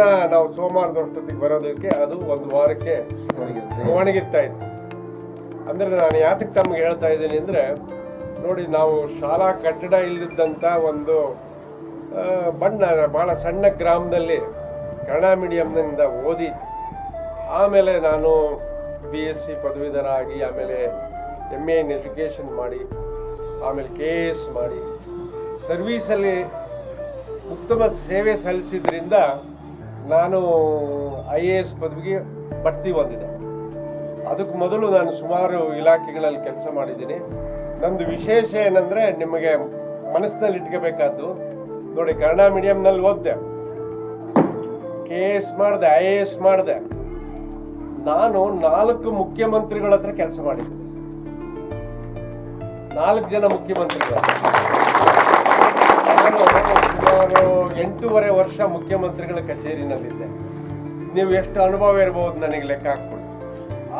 ಪುನಃ ನಾವು ಸೋಮವಾರದಷ್ಟೊತ್ತಿಗೆ ಬರೋದಕ್ಕೆ ಅದು ಒಂದು ವಾರಕ್ಕೆ ಒಣಗಿರ್ತಾ ಇತ್ತು ಅಂದ್ರೆ ನಾನು ಯಾತಕ್ಕೆ ತಮ್ಗೆ ಹೇಳ್ತಾ ಇದ್ದೀನಿ ಅಂದ್ರೆ, ನೋಡಿ ನಾವು ಶಾಲಾ ಕಟ್ಟಡ ಇಲ್ಲದಂತ ಒಂದು ಬಣ್ಣ ಬಹಳ ಸಣ್ಣ ಗ್ರಾಮದಲ್ಲಿ ಕನ್ನಡ ಮೀಡಿಯಂನಿಂದ ಓದಿ, ಆಮೇಲೆ ನಾನು ಬಿ ಎಸ್ ಸಿ ಪದವೀಧರಾಗಿ, ಆಮೇಲೆ ಎಂ ಎ ಇನ್ ಎಜುಕೇಷನ್ ಮಾಡಿ, ಆಮೇಲೆ ಕೆ ಎ ಎಸ್ ಮಾಡಿ ಸರ್ವೀಸಲ್ಲಿ ಉತ್ತಮ ಸೇವೆ ಸಲ್ಲಿಸಿದ್ರಿಂದ ನಾನು ಐ ಎ ಎಸ್ ಪದವಿಗೆ ಬಡ್ತಿ ಹೊಂದಿದೆ ಅದಕ್ಕೆ ಮೊದಲು ನಾನು ಸುಮಾರು ಇಲಾಖೆಗಳಲ್ಲಿ ಕೆಲಸ ಮಾಡಿದ್ದೀನಿ. ನಮ್ಮದು ವಿಶೇಷ ಏನಂದರೆ ನಿಮಗೆ ಮನಸ್ಸಿನಲ್ಲಿ ಇಟ್ಕೋಬೇಕಾದ್ದು, ನೋಡಿ ಕನ್ನಡ ಮೀಡಿಯಂನಲ್ಲಿ ಓದಿದೆ. ಕೆ ಎಸ್ ಮಾಡಿದೆ ಐ ಎ ಎಸ್ ಮಾಡಿದೆ. ನಾನು ನಾಲ್ಕು ಮುಖ್ಯಮಂತ್ರಿಗಳ ಹತ್ರ ಕೆಲಸ ಮಾಡಿದ್ದೆ. ನಾಲ್ಕು ಜನ ಮುಖ್ಯಮಂತ್ರಿಗಳು. ಸುಮಾರು ಎಂಟೂವರೆ ವರ್ಷ ಮುಖ್ಯಮಂತ್ರಿಗಳ ಕಚೇರಿನಲ್ಲಿದ್ದೆ. ನೀವು ಎಷ್ಟು ಅನುಭವ ಇರಬಹುದು ನನಗೆ ಲೆಕ್ಕ ಹಾಕ್ಕೊಳ್ಳಿ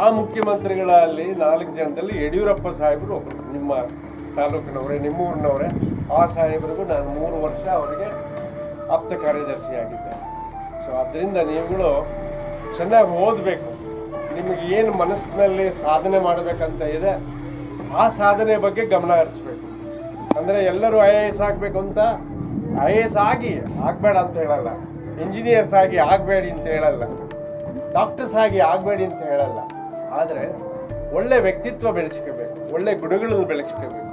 ಆ ಮುಖ್ಯಮಂತ್ರಿಗಳಲ್ಲಿ ನಾಲ್ಕು ಜನದಲ್ಲಿ ಯಡಿಯೂರಪ್ಪ ಸಾಹೇಬರು ಒಬ್ಬರು ನಿಮ್ಮ ತಾಲೂಕಿನವರೇ ನಿಮ್ಮ ಊರಿನವರೇ ಆ ಸಾಹೇಬರಿಗೂ ನಾನು ಮೂರು ವರ್ಷ ಅವರಿಗೆ ಆಪ್ತ ಕಾರ್ಯದರ್ಶಿಯಾಗಿದ್ದೆ ಸೊ ಅದರಿಂದ ನೀವುಗಳು ಚೆನ್ನಾಗಿ ಓದಬೇಕು. ನಿಮಗೆ ಏನು ಮನಸ್ಸಿನಲ್ಲಿ ಸಾಧನೆ ಮಾಡಬೇಕಂತ ಇದೆ, ಆ ಸಾಧನೆ ಬಗ್ಗೆ ಗಮನ ಹರಿಸ್ಬೇಕು. ಅಂದರೆ ಎಲ್ಲರೂ ಐ ಎ ಎಸ್ ಆಗಬೇಕು ಅಂತ ಐ ಎ ಎಸ್ ಆಗಿ ಆಗಬೇಡ ಅಂತ ಹೇಳಲ್ಲ. ಇಂಜಿನಿಯರ್ಸ್ ಆಗಿ ಆಗಬೇಡಿ ಅಂತ ಹೇಳಲ್ಲ. ಡಾಕ್ಟರ್ಸ್ ಆಗಿ ಆಗಬೇಡಿ ಅಂತ ಹೇಳಲ್ಲ. ಆದರೆ ಒಳ್ಳೆ ವ್ಯಕ್ತಿತ್ವ ಬೆಳೆಸ್ಕೋಬೇಕು. ಒಳ್ಳೆ ಗುಣಗಳನ್ನು ಬೆಳೆಸ್ಕೋಬೇಕು.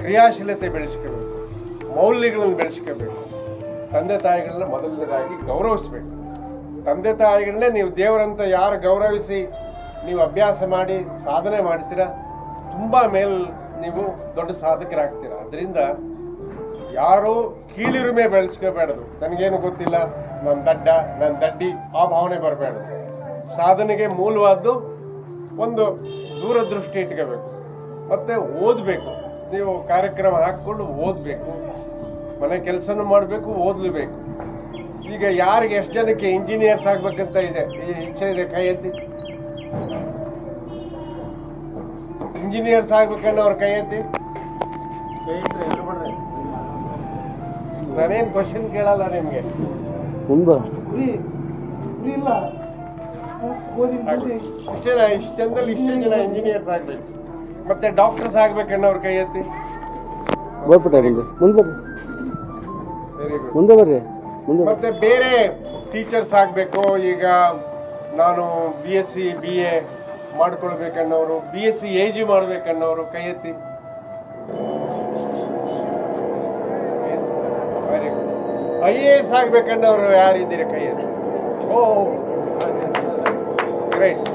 ಕ್ರಿಯಾಶೀಲತೆ ಬೆಳೆಸ್ಕೋಬೇಕು. ಮೌಲ್ಯಗಳನ್ನು ಬೆಳೆಸ್ಕೋಬೇಕು. ತಂದೆ ತಾಯಿಗಳನ್ನ ಮೊದಲನೇದಾಗಿ ಗೌರವಿಸ್ಬೇಕು. ತಂದೆ ತಾಯಿಗಳನ್ನೇ ನೀವು ದೇವರಂತ ಯಾರು ಗೌರವಿಸಿ ನೀವು ಅಭ್ಯಾಸ ಮಾಡಿ, ಸಾಧನೆ ಮಾಡ್ತೀರಾ? ತುಂಬ ಮೇಲ್ ನೀವು ದೊಡ್ಡ ಸಾಧಕರಾಗ್ತೀರ? ಅದರಿಂದ ಯಾರು ಕೀಳಿರುಮೆ ಬೆಳೆಸ್ಕೋಬೇಡದು. ನನಗೇನು ಗೊತ್ತಿಲ್ಲ? ನನ್ನ ದಡ್ಡ ನನ್ನ ದಡ್ಡಿ, ಆ ಭಾವನೆ ಬರಬೇಡ ಸಾಧನೆಗೆ ಮೂಲವಾದ್ದು ಒಂದು ದೂರದೃಷ್ಟಿ ಇಟ್ಕೋಬೇಕು. ಮತ್ತೆ ಓದಬೇಕು. ನೀವು ಕಾರ್ಯಕ್ರಮ ಹಾಕ್ಕೊಂಡು ಓದಬೇಕು. ಮನೆ ಕೆಲಸನೂ ಮಾಡಬೇಕು, ಓದಲೇಬೇಕು. ಈಗ ಯಾರಿಗೆ ಎಷ್ಟು ಜನಕ್ಕೆ ಇಂಜಿನಿಯರ್ಸ್ ಆಗ್ಬೇಕಂತ ಇದೆ? ಈ ಇಚ್ಛೆ ಇದೆ ಕೈ ಎತ್ತಿ ಇಂಜಿನಿಯರ್ಸ್ ಆಗ್ಬೇಕನ್ನೋ ಅವ್ರ ಕೈ ಎತ್ತಿ. ನಾನೇನ್ ಕ್ವಶನ್ ಕೇಳಲ್ಲ ನಿಮ್ಗೆ? ಮುಂದೆ. ಇಷ್ಟೇನ ಇಷ್ಟು ಜನದಲ್ಲಿ ಇಷ್ಟೇ ಜನ ಇಂಜಿನಿಯರ್ಸ್ ಆಗ್ಬೇಕು. ಮತ್ತೆ ಡಾಕ್ಟರ್ಸ್ ಆಗ್ಬೇಕನ್ನೋರ್ ಕೈ ಎತ್ತಿ ಬರ್ಬಿಟ್ಟ ಮುಂದೆ ಮುಂದೆ ಬರ್ರಿ. ವೆರಿ ಗುಡ್ ಮುಂದೆ ಬರ್ರಿ. ಮುಂದೆ ಮತ್ತೆ ಬೇರೆ ಟೀಚರ್ಸ್ ಆಗಬೇಕು. ಈಗ ನಾನು B S C B A ಮಾಡ್ಕೊಳ್ಬೇಕನ್ನೋರು B S C A G ಮಾಡ್ಬೇಕನ್ನೋರು ಕೈ ಎತ್ತಿ. Very good I A S ಆಗ್ಬೇಕನ್ನೋರು ಯಾರಿದ್ದೀರಿ ಕೈ ಎತ್ತಿ? ಓ ಗ್ರೇಟ್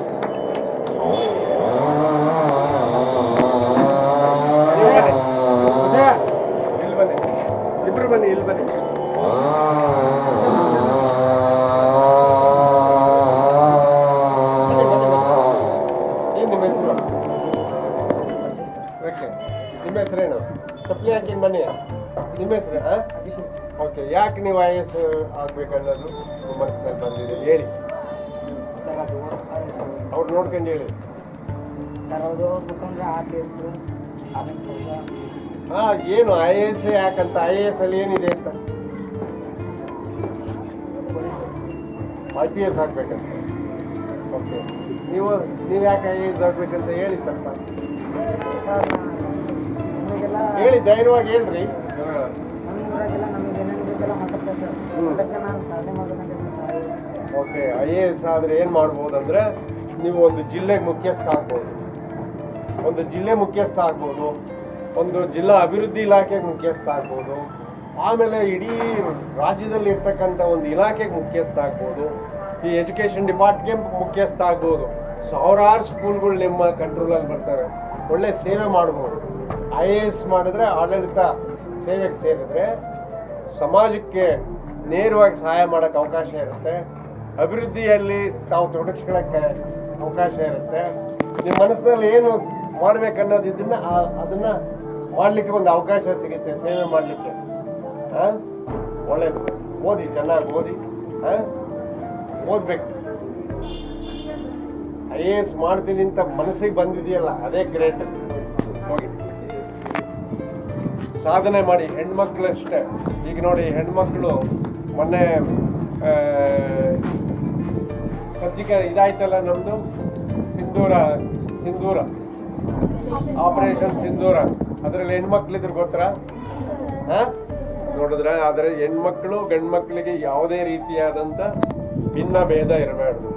ಯಾಕೆ ನಿಮ್ಮ ಹೆಸರೇನು ತಪ್ಪಲಿ ಹಾಕಿನ ಬನ್ನಿ ನಿಮ್ಮ ಹೆಸರು ಓಕೆ ಯಾಕೆ ನೀವು ಐ ಎಸ್ ಆಗಬೇಕನ್ನೋದು ನಿಮ್ಮ ಮನಸ್ಸಿನಲ್ಲಿ ಬಂದಿದೆ ಹೇಳಿ ಅವ್ರು ನೋಡ್ಕೊಂಡು ಹೇಳಿ ಹಾಂ ಏನು ಐ ಎ ಎಸ್ ಯಾಕಂತ ಐ ಎ ಎಸ್ ಅಲ್ಲಿ ಏನಿದೆ ಅಂತ ಐ ಪಿ ಎಸ್ ಆಗಬೇಕಂತ ಓಕೆ ನೀವು ನೀವು ಯಾಕೆ ಆಗ್ಬೇಕಂತ ಹೇಳಿ ಸ್ವಲ್ಪ. ಸರ್ ಹೇಳಿ ಧೈರ್ಯವಾಗಿ ಹೇಳ್ರಿ. ಓಕೆ ಐ ಎ ಎಸ್ ಆದರೆ ಏನು ಮಾಡ್ಬೋದು ಅಂದರೆ ನೀವು ಒಂದು ಜಿಲ್ಲೆಗೆ ಮುಖ್ಯಸ್ಥ ಆಗ್ಬೋದು. ಒಂದು ಜಿಲ್ಲೆ ಮುಖ್ಯಸ್ಥ ಆಗ್ಬೋದು. ಒಂದು ಜಿಲ್ಲಾ ಅಭಿವೃದ್ಧಿ ಇಲಾಖೆಗೆ ಮುಖ್ಯಸ್ಥ ಆಗ್ಬೋದು. ಆಮೇಲೆ ಇಡೀ ರಾಜ್ಯದಲ್ಲಿ ಇರ್ತಕ್ಕಂಥ ಒಂದು ಇಲಾಖೆಗೆ ಮುಖ್ಯಸ್ಥ ಆಗ್ಬೋದು. ಈ ಎಜುಕೇಷನ್ ಡಿಪಾರ್ಟ್ಗೆ ಮುಖ್ಯಸ್ಥ ಆಗ್ಬೋದು. ಸಾವಿರಾರು ಸ್ಕೂಲ್ಗಳು ನಿಮ್ಮ ಕಂಟ್ರೋಲಲ್ಲಿ ಬರ್ತಾರೆ. ಒಳ್ಳೆ ಸೇವೆ ಮಾಡ್ಬೋದು. ಐ ಎ ಎಸ್ ಮಾಡಿದ್ರೆ ಆಡಳಿತ ಸೇವೆಗೆ ಸೇರಿದ್ರೆ ಸಮಾಜಕ್ಕೆ ನೇರವಾಗಿ ಸಹಾಯ ಮಾಡೋಕ್ಕೆ ಅವಕಾಶ ಇರುತ್ತೆ. ಅಭಿವೃದ್ಧಿಯಲ್ಲಿ ತಾವು ತೊಡಗಿಸ್ಕೊಳ್ಳೋಕ್ಕೆ ಅವಕಾಶ ಇರುತ್ತೆ. ನಿಮ್ಮ ಮನಸ್ಸಿನಲ್ಲಿ ಏನು ಮಾಡ್ಬೇಕನ್ನೋದು ಇದನ್ನ ಅದನ್ನ ಮಾಡಲಿಕ್ಕೆ ಒಂದು ಅವಕಾಶ ಸಿಗುತ್ತೆ, ಸೇವೆ ಮಾಡಲಿಕ್ಕೆ. ಒಳ್ಳೇದು ಓದಿ, ಚೆನ್ನಾಗಿ ಓದಿ? ಓದ್ಬೇಕು. ಐ ಎ ಎಸ್ ಮಾಡ್ತೀನಿ ಅಂತ ಮನಸ್ಸಿಗೆ ಬಂದಿದೆಯಲ್ಲ, ಅದೇ ಗ್ರೇಟ್ ಸಾಧನೆ ಮಾಡಿ, ಹೆಣ್ಮಕ್ಳಷ್ಟೇ. ಈಗ ನೋಡಿ, ಹೆಣ್ಮಕ್ಳು ಮೊನ್ನೆ ಸರ್ಜಿಕಲ್ ಇದಾಯ್ತಲ್ಲ ನಮ್ಮದು ಸಿಂಧೂರ ಸಿಂಧೂರ. ಆಪರೇಷನ್ ಸಿಂಧೂರ. ಅದರಲ್ಲಿ ಹೆಣ್ಮಕ್ಳಿದ್ರು ಗೊತ್ತಾ? ಹಾ? ನೋಡಿದ್ರೆ ಆದರೆ ಹೆಣ್ಮಕ್ಳು ಗಂಡ್ಮಕ್ಳಿಗೆ ಯಾವುದೇ ರೀತಿಯಾದಂಥ ಭಿನ್ನ ಭೇದ ಇರಬಾರ್ದು.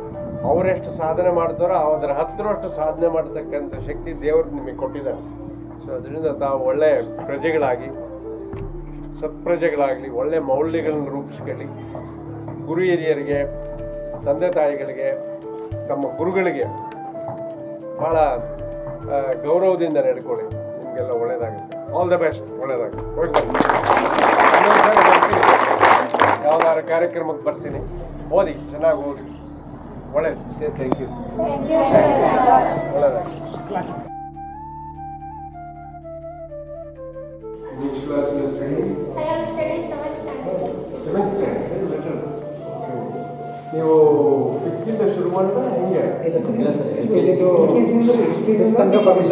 ಅವರೆಷ್ಟು ಸಾಧನೆ ಮಾಡ್ತಾರೋ ಅದರ ಹತ್ತರಷ್ಟು ಸಾಧನೆ ಮಾಡತಕ್ಕಂಥ ಶಕ್ತಿ ದೇವರು ನಿಮಗೆ ಕೊಟ್ಟಿದ್ದಾರೆ. ಸೊ ಅದರಿಂದ ತಾವು ಒಳ್ಳೆ ಪ್ರಜೆಗಳಾಗಿ, ಸತ್ಪ್ರಜೆಗಳಾಗಲಿ, ಒಳ್ಳೆ ಮೌಲ್ಯಗಳನ್ನು ರೂಪಿಸ್ಕೊಳ್ಳಿ. ಗುರು ಹಿರಿಯರಿಗೆ, ತಂದೆ ತಾಯಿಗಳಿಗೆ, ತಮ್ಮ ಗುರುಗಳಿಗೆ ಭಾಳ ಗೌರವದಿಂದ ನಡ್ಕೊಳ್ಳಿ. ನಿಮಗೆಲ್ಲ ಒಳ್ಳೇದಾಗುತ್ತೆ ಆಲ್ ದ ಬೆಸ್ಟ್ ಒಳ್ಳೇದಾಗುತ್ತೆ ಯಾವ್ದಾದ್ರು ಕಾರ್ಯಕ್ರಮಕ್ಕೆ ಬರ್ತೀನಿ. ಓದಿ, ಚೆನ್ನಾಗಿ ಓದಿ. ಒಳ್ಳೆ sir thank you thank class class stay in ಲಕ್ಕರ್ ಓ ಫಿಫ್ತಿ ಶುರು ಮಾಡಿದ್ರೆ ಹೇಯ್ ಏನ್ ಇಟ್ ಇಸ್